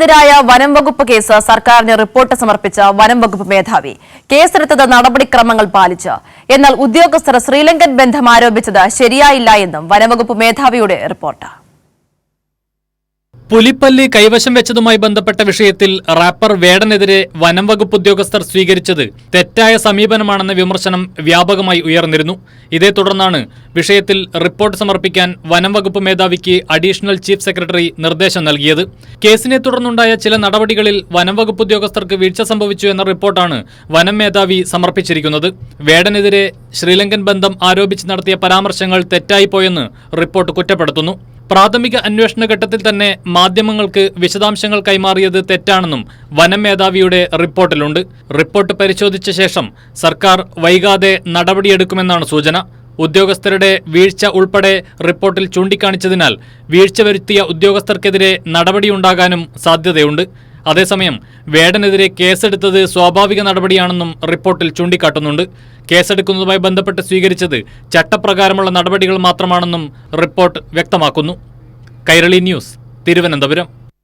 വേടനെതിരായ വനം വകുപ്പ് കേസ് സർക്കാരിന് റിപ്പോർട്ട് സമർപ്പിച്ച വനം വകുപ്പ് മേധാവി. കേസെടുത്തത് നടപടിക്രമങ്ങൾ പാലിച്ച്. എന്നാൽ ഉദ്യോഗസ്ഥർ ശ്രീലങ്കൻ ബന്ധം ആരോപിച്ചത് ശരിയായില്ല എന്നും വനംവകുപ്പ് മേധാവിയുടെ റിപ്പോർട്ട്. പുലിപ്പല്ലി കൈവശം വെച്ചതുമായി ബന്ധപ്പെട്ട വിഷയത്തിൽ റാപ്പർ വേടനെതിരെ വനം വകുപ്പ് ഉദ്യോഗസ്ഥർ സ്വീകരിച്ചത് തെറ്റായ സമീപനമാണെന്ന വിമർശനം വ്യാപകമായി ഉയർന്നിരുന്നു. ഇതേ തുടർന്നാണ് വിഷയത്തിൽ റിപ്പോർട്ട് സമർപ്പിക്കാൻ വനം വകുപ്പ് മേധാവിക്ക് അഡീഷണൽ ചീഫ് സെക്രട്ടറി നിർദ്ദേശം നൽകിയത്. കേസിനെ തുടർന്നുണ്ടായ ചില നടപടികളിൽ വനം വകുപ്പ് ഉദ്യോഗസ്ഥർക്ക് വീഴ്ച സംഭവിച്ചു എന്ന റിപ്പോർട്ടാണ് വനം മേധാവി സമർപ്പിച്ചിരിക്കുന്നത്. വേടനെതിരെ ശ്രീലങ്കൻ ബന്ധം ആരോപിച്ച് നടത്തിയ പരാമർശങ്ങൾ തെറ്റായിപ്പോയെന്ന് റിപ്പോർട്ട് കുറ്റപ്പെടുത്തുന്നു. പ്രാഥമിക അന്വേഷണ ഘട്ടത്തിൽ തന്നെ മാധ്യമങ്ങൾക്ക് വിശദാംശങ്ങൾ കൈമാറിയത് തെറ്റാണെന്നും വനം മേധാവിയുടെ റിപ്പോർട്ടിലുണ്ട്. റിപ്പോർട്ട് പരിശോധിച്ച ശേഷം സർക്കാർ വൈകാതെ നടപടിയെടുക്കുമെന്നാണ് സൂചന. ഉദ്യോഗസ്ഥരുടെ വീഴ്ച ഉൾപ്പെടെ റിപ്പോർട്ടിൽ ചൂണ്ടിക്കാണിച്ചതിനാൽ വീഴ്ച വരുത്തിയ ഉദ്യോഗസ്ഥർക്കെതിരെ നടപടിയുണ്ടാകാനും സാധ്യതയുണ്ട്. അതേസമയം വേടനെതിരെ കേസെടുത്തത് സ്വാഭാവിക നടപടിയാണെന്നും റിപ്പോർട്ടിൽ ചൂണ്ടിക്കാട്ടുന്നുണ്ട്. കേസെടുക്കുന്നതുമായി ബന്ധപ്പെട്ട് സ്വീകരിച്ചത് ചട്ടപ്രകാരമുള്ള നടപടികൾ മാത്രമാണെന്നും റിപ്പോർട്ട് വ്യക്തമാക്കുന്നു. കൈരളി ന്യൂസ് തിരുവനന്തപുരം.